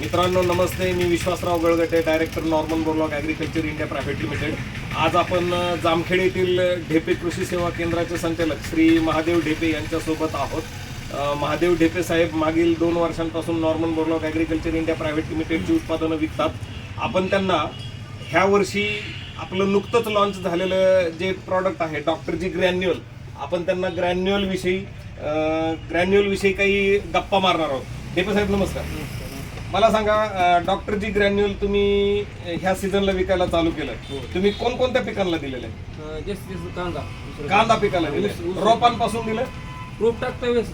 मित्रांनो नमस्ते. मी Vishwasrao Galgate director Norman Borlaug agriculture India private limited आज आपण जामखेड येथील ढेपे कृषी सेवा केंद्राचे संचालक श्री महादेव ढेपे यांच्यासोबत आहोत. महादेव ढेपे साहेब मागील दोन वर्षांपासून Norman Borlaug agriculture India private लिमिटेडची उत्पादनं विकतात. आपण त्यांना ह्या वर्षी आपलं नुकतंच लॉन्च झालेलं जे प्रॉडक्ट आहे डॉक्टर जी ग्रॅन्युअल आपण त्यांना ग्रॅन्युअलविषयी ग्रॅन्युअलविषयी काही गप्पा मारणार आहोत. ढेपे साहेब नमस्कार. मला सांगा डॉक्टर जी ग्रॅन्युअल तुम्ही ह्या सीझनला विकायला चालू केलं. तुम्ही कोणकोणत्या पिकांना दिलेलं? आहे अं, जास्तीत जास्त कांदा. दुसरं कांदा पिकाला दिले. रोपांपासून दिलं? रोप टाकता वेळेस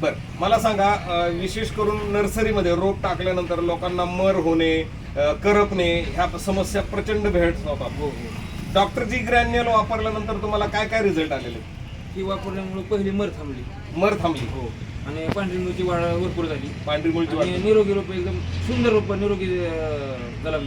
बर. मला सांगा अ, विशेष करून नर्सरीमध्ये रोप टाकल्यानंतर लोकांना मर होणे अ, करपणे ह्या समस्या प्रचंड भेडसावतात हो हो. डॉक्टर जी ग्रॅन्युअल वापरल्यानंतर तुम्हाला काय काय रिझल्ट आलेले? ती वापरल्यामुळे पहिली मर थांबली. मर थांबली. हो. आणि पांढरी मिरची वाढ भरपूर झाली. पांढरी मुळची आणि निरोगी रोप एकदम सुंदर रोप निरोगी अं,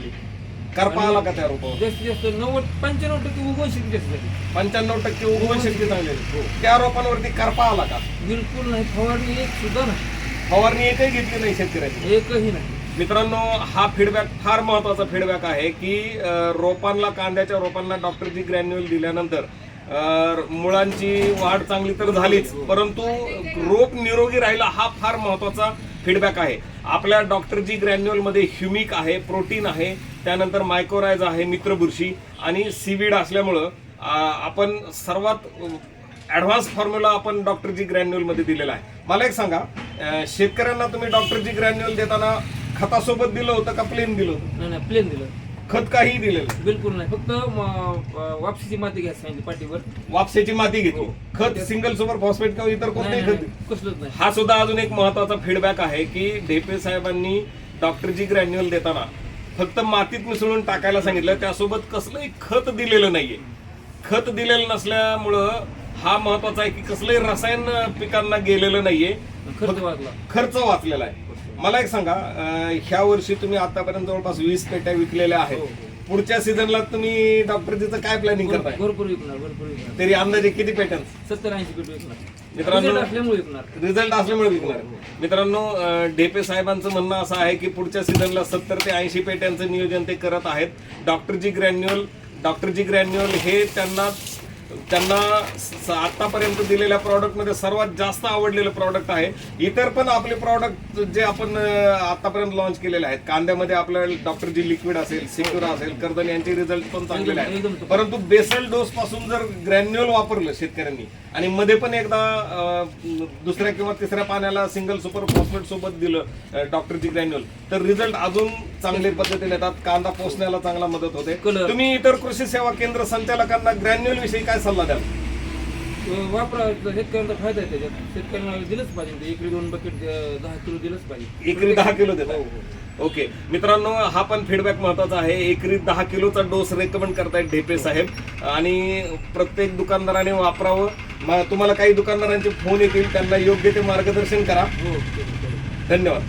करपा आला का त्या रोपावर जास्तीत जास्त नव्वद पंच्याण्णव टक्के उगवण शक्ती जास्त झाली. पंच्याण्णव टक्के उगवण शक्ती चांगली आहे. त्या रोपांवरती करपा आला का? बिलकुल नाही. फवारणी एक सुद्धा नाही. फवारणी एकही घेतली नाही शेतकऱ्याची. एकही नाही. मित्रांनो हा फीडबॅक फार महत्त्वाचा फीडबॅक आहे की अ, रोपांना कांद्याच्या रोपांना डॉक्टर जी ग्रॅन्युअल दिल्यानंतर मुळांची वाढ चांगली तर झालीच परंतु रोप निरोगी राहिला हा फार महत्त्वाचा फीडबॅक आहे. आपल्या डॉक्टर जी ह्युमिक आहे प्रोटीन आहे त्यानंतर मायक्रोरायज आहे मित्रबुरशी आणि सीविड असल्यामुळं आपण सर्वात ॲडव्हान्स फॉर्म्युला आपण डॉक्टर जी दिलेला आहे. मला एक सांगा शेतकऱ्यांना तुम्ही डॉक्टर जी ग्रॅन्युअल देताना खतासोबत दिलं होतं का प्लेन दिलं होतं? नाही प्लेन दिलं खत काही दिलेलं बिलकुल नाही. फक्त म, वापसीची माती घ्यायला सांगितली पाठीवर. वापसेची माती घेतली. हो. खत सिंगल सुपर फॉस्फेट किंवा इतर कोणतेही नाही, खत नाही, कसलंच नाही. हा सुद्धा अजून एक महत्त्वाचा फीडबॅक आहे की ढेपे साहेबांनी डॉक्टर जी ग्रॅन्युअल देताना फक्त मातीत मिसळून टाकायला सांगितलं. त्यासोबत कसलंही खत दिलेलं नाहीये. खत दिलेलं नसल्यामुळं हा महत्त्वाचा आहे की कसलंही रसायन पिकांना गेलेलं नाहीये. खर्च वाचला खर्च वाचलेला आहे. मला एक सांगा अं, ह्या वर्षी तुम्ही आतापर्यंत जवळपास वीस पेट्या विकलेल्या आहेत. हो, पुढच्या सीझनला तुम्ही डॉक्टरजीचं काय प्लॅनिंग करताय? भरपूर विकणार भरपूर विकणार. तरी अंदाजे किती पेटर्न सत्तर ऐंशी पीठ विकणार. मित्रांनो- Result असल्यामुळे विकणार. रिझल्ट असल्यामुळे विकणार. मित्रांनो अं, ढेपे साहेबांचं म्हणणं असं आहे की पुढच्या सीझनला सत्तर ते ऐंशी पेट्यांचं नियोजन ते करत आहेत. Doctor G granule doctor G granule हे त्यांना त्यांना आतापर्यंत दिलेल्या प्रॉडक्टमध्ये सर्वात जास्त आवडलेलं प्रॉडक्ट आहे. इतर पण आपले प्रॉडक्ट जे आपण आतापर्यंत लॉन्च केलेले आहेत. कांद्यामध्ये आपलं डॉक्टर जी लिक्विड असेल सिक्युरा असेल कर्दन यांचे रिझल्ट पण चांगलेले आहेत. परंतु बेसल डोस पासून जर ग्रॅन्युअल वापरलं शेतकऱ्यांनी आणि मध्ये पण एकदा दुसऱ्या किंवा तिसऱ्या पाण्याला सिंगल सुपर फॉस्फेट सोबत दिलं डॉक्टर जी ग्रॅन्युअल तर रिझल्ट अजून चांगल्या पद्धतीने येतात. कांदा पोचण्याला चांगला मदत होते. तुम्ही इतर कृषी सेवा केंद्र संचालकांना ग्रॅन्युअल विषयी काय सल्ला द्याल? वापरा शेतकऱ्यांचा फायदा आहे त्याच्यात. शेतकऱ्यांना दिलंच पाहिजे. ते एकरी दोन बकेट दहा किलो दिलंच पाहिजे. एकरी दहा किलो हो, देतात ओके. मित्रांनो हा पण फीडबॅक महत्त्वाचा आहे. एकरी दहा किलोचा डोस रेकमेंड करतायत ढेपे साहेब. आणि प्रत्येक दुकानदाराने वापरावं. म- तुम्हाला काही दुकानदारांचे फोन येतील. त्यांना योग्य ते मार्गदर्शन करा. हो, हो, हो. धन्यवाद.